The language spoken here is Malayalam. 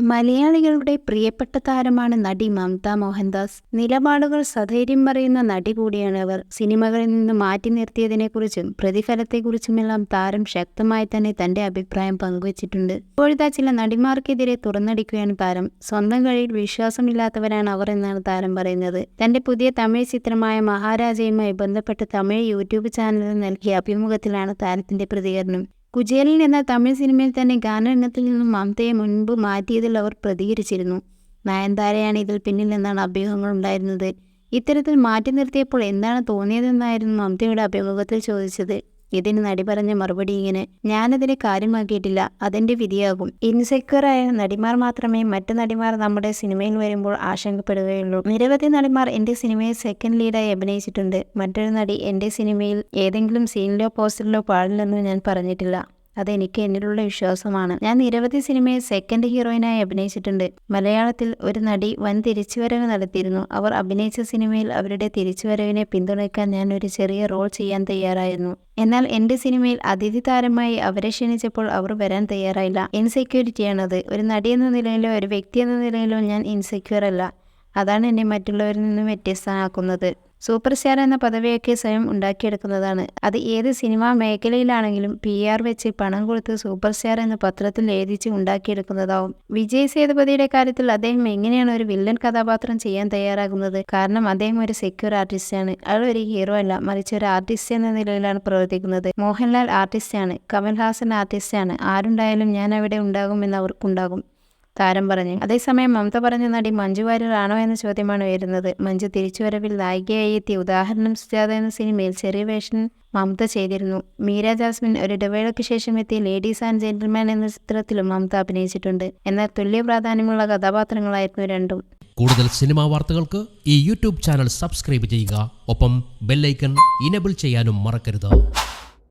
മലയാളികളുടെ പ്രിയപ്പെട്ട താരമാണ് നടി മമത മോഹൻദാസ്. നിലപാടുകൾ സധൈര്യം പറയുന്ന നടി കൂടിയാണ് അവർ. സിനിമകളിൽ നിന്ന് മാറ്റി നിർത്തിയതിനെക്കുറിച്ചും പ്രതിഫലത്തെക്കുറിച്ചുമെല്ലാം താരം ശക്തമായി തന്നെ തന്റെ അഭിപ്രായം പങ്കുവച്ചിട്ടുണ്ട്. ഇപ്പോഴത്തെ ചില നടിമാർക്കെതിരെ തുറന്നടിക്കുകയാണ് താരം. സ്വന്തം കഴിയിൽ വിശ്വാസമില്ലാത്തവരാണ് അവർ എന്നാണ് താരം പറയുന്നത്. തന്റെ പുതിയ തമിഴ് ചിത്രമായ മഹാരാജയുമായി ബന്ധപ്പെട്ട് തമിഴ് യൂട്യൂബ് ചാനലിൽ നൽകിയ അഭിമുഖത്തിലാണ് താരത്തിന്റെ പ്രതികരണം. കുചേലൻ എന്ന തമിഴ് സിനിമയിൽ തന്നെ ഗാനരംഗത്തിൽ നിന്നും മമതയെ മുൻപ് മാറ്റിയതിൽ അവർ പ്രതികരിച്ചിരുന്നു. നയൻതാരയാണ് ഇതിൽ പിന്നിൽ നിന്നാണ് അഭ്യൂഹങ്ങൾ ഉണ്ടായിരുന്നത്. ഇത്തരത്തിൽ മാറ്റി നിർത്തിയപ്പോൾ എന്താണ് തോന്നിയതെന്നായിരുന്നു മമതയുടെ അഭിമുഖത്തിൽ ചോദിച്ചത്. ഇതിന് നടി പറഞ്ഞ മറുപടി ഇങ്ങനെ ഞാനതിനെ കാര്യമാക്കിയിട്ടില്ല. അതെന്റെ വിധിയാകും. ഇൻസെക്യൂറായ നടിമാർ മാത്രമേ മറ്റു നടിമാർ നമ്മുടെ സിനിമയിൽ വരുമ്പോൾ ആശങ്കപ്പെടുകയുള്ളൂ. നിരവധി നടിമാർ എന്റെ സിനിമയിൽ സെക്കൻഡ് ലീഡായി അഭിനയിച്ചിട്ടുണ്ട്. മറ്റൊരു നടി എന്റെ സിനിമയിൽ ഏതെങ്കിലും സീനിലോ പോസ്റ്ററിലോ പാടില്ലെന്ന് ഞാൻ പറഞ്ഞിട്ടില്ല. അതെനിക്ക് എന്നിലുള്ള വിശ്വാസമാണ്. ഞാൻ നിരവധി സിനിമയിൽ സെക്കൻഡ് ഹീറോയിനായി അഭിനയിച്ചിട്ടുണ്ട്. മലയാളത്തിൽ ഒരു നടി വൻ തിരിച്ചുവരവ് നടത്തിയിരുന്നു. അവർ അഭിനയിച്ച സിനിമയിൽ അവരുടെ തിരിച്ചുവരവിനെ പിന്തുണയ്ക്കാൻ ഞാൻ ഒരു ചെറിയ റോൾ ചെയ്യാൻ തയ്യാറായിരുന്നു. എന്നാൽ എന്റെ സിനിമയിൽ അതിഥി താരമായി അവരെ ക്ഷണിച്ചപ്പോൾ അവർ വരാൻ തയ്യാറായില്ല. ഇൻസെക്യൂരിറ്റിയാണത് ഒരു നടി എന്ന നിലയിലോ ഒരു വ്യക്തി എന്ന നിലയിലോ ഞാൻ ഇൻസെക്യൂർ അല്ല. അതാണ് എന്നെ മറ്റുള്ളവരിൽ നിന്നും വ്യത്യസ്തമാക്കുന്നത് സൂപ്പർ സ്റ്റാർ എന്ന പദവിയൊക്കെ സ്വയം ഉണ്ടാക്കിയെടുക്കുന്നതാണ്. അത് ഏത് സിനിമാ മേഖലയിലാണെങ്കിലും പി ആർ വെച്ച് പണം കൊടുത്ത് സൂപ്പർ സ്റ്റാർ എന്ന പത്രത്തിൽ എഴുതിച്ച് ഉണ്ടാക്കിയെടുക്കുന്നതാവും. വിജയ് സേതുപതിയുടെ കാര്യത്തിൽ അദ്ദേഹം എങ്ങനെയാണ് ഒരു വില്ലൻ കഥാപാത്രം ചെയ്യാൻ തയ്യാറാകുന്നത്? കാരണം അദ്ദേഹം ഒരു സെക്യൂർ ആർട്ടിസ്റ്റാണ് അയാൾ ഒരു ഹീറോ അല്ല. മറിച്ച് ഒരു ആർട്ടിസ്റ്റ് എന്ന നിലയിലാണ് പ്രവർത്തിക്കുന്നത്. മോഹൻലാൽ ആർട്ടിസ്റ്റാണ് കമൽഹാസൻ ആർട്ടിസ്റ്റാണ് ആരുണ്ടായാലും ഞാൻ അവിടെ ഉണ്ടാകും എന്ന് അവർക്കുണ്ടാകും. താരം പറഞ്ഞു. അതേസമയം മമത പറഞ്ഞ നടി മഞ്ജു വാര്യർ ആണോ എന്ന ചോദ്യമാണ് ഉയരുന്നത്. മഞ്ജു തിരിച്ചുവരവിൽ നായികയായി എത്തിയ ഉദാഹരണം സുജാത എന്ന സിനിമയിൽ ചെറിയ വേഷൻ മമത ചെയ്തിരുന്നു. മീര ജാസ്മിൻ ഒരു ഇടവേളയ്ക്ക് ശേഷം എത്തിയ ലേഡീസ് ആൻഡ് ജെന്റിൽമാൻ എന്ന ചിത്രത്തിലും മമത അഭിനയിച്ചിട്ടുണ്ട്. എന്നാൽ തുല്യ പ്രാധാന്യമുള്ള കഥാപാത്രങ്ങളായിരുന്നു രണ്ടും. കൂടുതൽ സിനിമാ വാർത്തകൾക്ക് ഈ യൂട്യൂബ് ചാനൽ സബ്സ്ക്രൈബ് ചെയ്യുക. ഒപ്പം ബെല്ലൈക്കൺ ഇനബിൾ ചെയ്യാനും മറക്കരുത്.